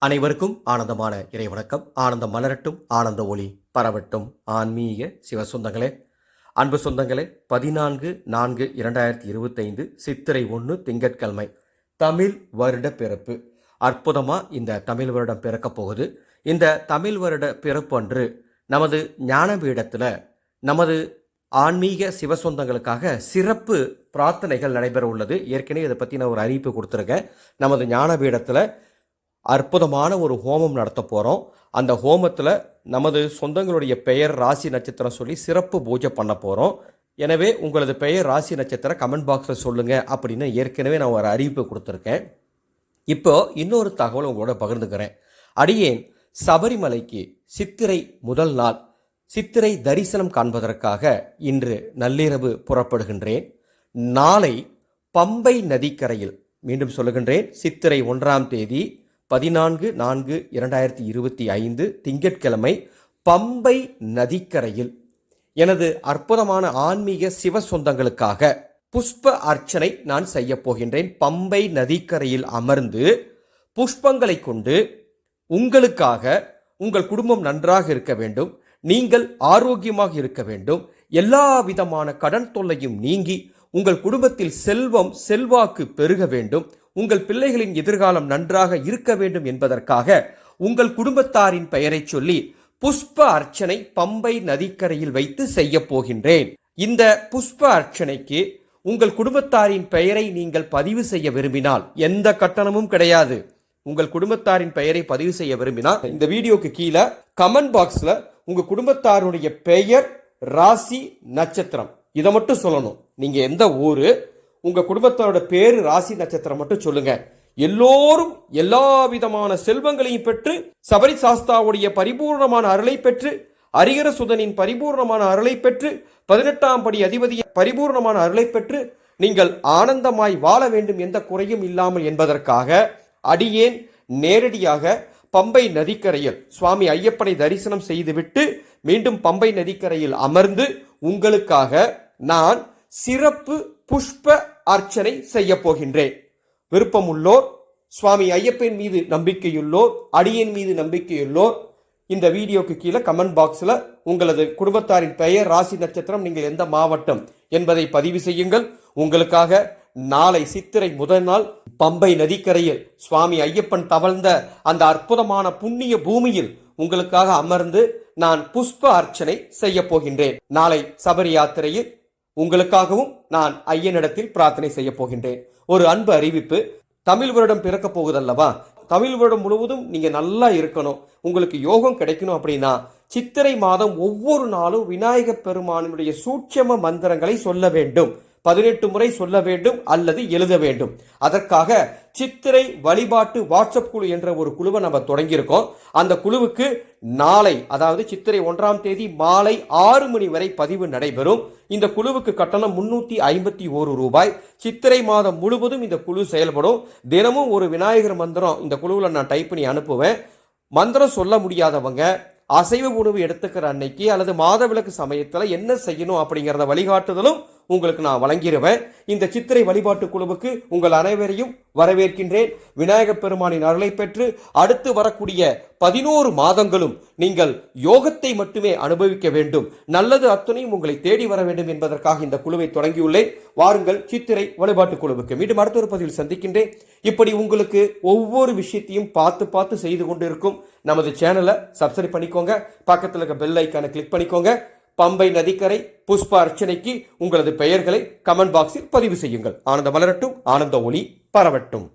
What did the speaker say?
அனைவருக்கும் ஆனந்தமான இறைவணக்கம். ஆனந்தம் மலரட்டும் ஆனந்த ஒளி பரவட்டும். ஆன்மீக சிவ சொந்தங்களே அன்பு சொந்தங்களே பதினான்கு நான்கு இரண்டாயிரத்தி இருபத்தைந்து சித்திரை ஒன்று திங்கட்கிழமை தமிழ் வருட பிறப்பு. அற்புதமாக இந்த தமிழ் வருடம் பிறக்கப் போகுது. இந்த தமிழ் வருட பிறப்பு அன்று நமது ஞானபீடத்தில் நமது ஆன்மீக சிவ சொந்தங்களுக்காக சிறப்பு பிரார்த்தனைகள் நடைபெற உள்ளது. ஏற்கனவே இதை பற்றி நான் ஒரு அறிவிப்பு கொடுத்துருக்கேன். நமது ஞானபீடத்தில் அற்புதமான ஒரு ஹோமம் நடத்த போகிறோம் அந்த ஹோமத்தில் நமது சொந்தங்களுடைய பெயர் ராசி நட்சத்திரம் சொல்லி சிறப்பு பூஜை பண்ண போகிறோம் எனவே உங்களது பெயர் ராசி நட்சத்திரம் கமெண்ட் பாக்ஸில் சொல்லுங்கள் அப்படின்னு ஏற்கனவே நான் ஒரு அறிவிப்பு கொடுத்துருக்கேன். இப்போ இன்னொரு தகவல் உங்களோட பகிர்ந்துக்கிறேன். அடியேன் சபரிமலைக்கு சித்திரை முதல் நாள் சித்திரை தரிசனம் காண்பதற்காக இன்று நள்ளிரவு புறப்படுகின்றேன். நாளை பம்பை நதிக்கரையில் மீண்டும் சொல்லுகின்றேன். சித்திரை ஒன்றாம் தேதி பதினான்கு நான்கு இரண்டாயிரத்தி இருபத்தி ஐந்து திங்கட்கிழமை பம்பை நதிக்கரையில். எனது அற்புதமான ஆன்மீக சிவ சொந்தங்களுக்காக புஷ்ப அர்ச்சனை நான் செய்ய போகின்றேன். பம்பை நதிக்கரையில் அமர்ந்து புஷ்பங்களை கொண்டு உங்களுக்காக உங்கள் குடும்பம் நன்றாக இருக்க வேண்டும். நீங்கள் ஆரோக்கியமாக இருக்க வேண்டும். எல்லா விதமான கடன் தொல்லையும் நீங்கி உங்கள் குடும்பத்தில் செல்வம் செல்வாக்கு பெருக வேண்டும். உங்கள் பிள்ளைகளின் எதிர்காலம் நன்றாக இருக்க வேண்டும் என்பதற்காக உங்கள் குடும்பத்தாரின் பெயரை சொல்லி புஷ்ப அர்ச்சனை பம்பை நதிக்கரையில் வைத்து செய்ய போகின்றேன். இந்த புஷ்ப அர்ச்சனைக்கு உங்கள் குடும்பத்தாரின் பெயரை நீங்கள் பதிவு செய்ய விரும்பினால் எந்த கட்டணமும் கிடையாது. உங்கள் குடும்பத்தாரின் பெயரை பதிவு செய்ய விரும்பினால் இந்த வீடியோக்கு கீழே கமெண்ட் பாக்ஸில் உங்கள் குடும்பத்தாருடைய பெயர் ராசி நட்சத்திரம். இதை மட்டும் சொல்லணும். நீங்கள் எந்த ஊர் உங்கள் குடும்பத்தோட பேர் ராசி நட்சத்திரம் மட்டும் சொல்லுங்க. எல்லோரும் எல்லா விதமான செல்வங்களையும் பெற்று சபரி சாஸ்தாவுடைய பரிபூர்ணமான அருளை பெற்று அரிகர சுதனின் பரிபூர்ணமான அருளை பெற்று பதினெட்டாம் படி அதிபதிய பரிபூர்ணமான அருளை பெற்று நீங்கள் ஆனந்தமாய் வாழ வேண்டும் எந்த குறையும் இல்லாமல் என்பதற்காக அடியேன் நேரடியாக பம்பை நதிக்கரையில் சுவாமி ஐயப்பனை தரிசனம் செய்துவிட்டு மீண்டும் பம்பை நதிக்கரையில் அமர்ந்து உங்களுக்காக நான் சிறப்பு புஷ்ப அர்ச்சனை செய்ய போகின்றேன் விருப்பமுள்ளோர் சுவாமி ஐயப்பன் மீது நம்பிக்கையுள்ளோர் அடியின் மீது நம்பிக்கையுள்ளோர் இந்த வீடியோக்கு கீழே கமெண்ட் பாக்ஸில் உங்களது குடும்பத்தாரின் பெயர் ராசி நட்சத்திரம் நீங்கள் எந்த மாவட்டம் என்பதை பதிவு செய்யுங்கள். உங்களுக்காக நாளை சித்திரை முதல் நாள் பம்பை நதிக்கரையில் சுவாமி ஐயப்பன் தவழ்ந்த அந்த அற்புதமான புண்ணிய பூமியில் உங்களுக்காக அமர்ந்து நான் புஷ்ப அர்ச்சனை செய்ய போகின்றேன் நாளை சபரி யாத்திரையில் உங்களுக்காகவும் நான் ஐயனிடத்தில் பிரார்த்தனை செய்ய போகின்றேன். ஒரு அன்பு அறிவிப்பு தமிழ் வருடம் பிறக்க போகுதல்லவா? தமிழ் வருடம் முழுவதும் நீங்கள் நல்லா இருக்கணும். உங்களுக்கு யோகம் கிடைக்கணும் அப்படின்னா சித்திரை மாதம் ஒவ்வொரு நாளும் விநாயகப் பெருமானுடைய சூட்சம மந்திரங்களை சொல்ல வேண்டும். பதினெட்டு முறை சொல்ல வேண்டும் அல்லது எழுத வேண்டும். அதற்காக சித்திரை வழிபாட்டு வாட்ஸ்அப் குழு என்ற ஒரு குழுவை நம்ம தொடங்கியிருக்கோம். அந்த குழுவுக்கு நாளை அதாவது சித்திரை ஒன்றாம் தேதி மாலை ஆறு மணி வரை பதிவு நடைபெறும். இந்த குழுவுக்கு கட்டணம் முன்னூற்றி ஐம்பத்தி ஒரு ரூபாய். சித்திரை மாதம் முழுவதும் இந்த குழு செயல்படும். தினமும் ஒரு விநாயகர் மந்திரம் இந்த குழுவில் நான் டைப் பண்ணி அனுப்புவேன். மந்திரம் சொல்ல முடியாதவங்க அசைவ உணவு எடுத்துக்கிற அன்னைக்கு அல்லது மாதவிலக்கு சமயத்தில் என்ன செய்யணும் அப்படிங்கிறத வழிகாட்டுதலும் உங்களுக்கு நான் வழங்கிடுவேன். இந்த சித்திரை வழிபாட்டு குழுவுக்கு உங்கள் அனைவரையும் வரவேற்கின்றேன். விநாயகப் பெருமானின் அருளை பெற்று அடுத்து வரக்கூடிய பதினோரு மாதங்களும் நீங்கள் யோகத்தை மட்டுமே அனுபவிக்க வேண்டும். நல்லது அத்துணையும் உங்களை தேடி வர வேண்டும் என்பதற்காக இந்த குழுவை தொடங்கியுள்ளேன். வாருங்கள் சித்திரை வழிபாட்டு குழுவுக்கு மீண்டும் அடுத்த ஒரு பதிவில் சந்திக்கின்றேன். இப்படி உங்களுக்கு ஒவ்வொரு விஷயத்தையும் பார்த்து பார்த்து செய்து கொண்டு இருக்கும் நமது சேனலை சப்ஸ்கிரைப் பண்ணிக்கோங்க. பக்கத்தில் இருக்க பெல் ஐக்கானை கிளிக் பண்ணிக்கோங்க. பம்பை நதிக்கரை புஷ்ப அர்ச்சனைக்கு உங்களது பெயர்களை கமெண்ட் பாக்ஸில் பதிவு செய்யுங்கள். ஆனந்த மலரட்டும் ஆனந்த ஒளி பரவட்டும்.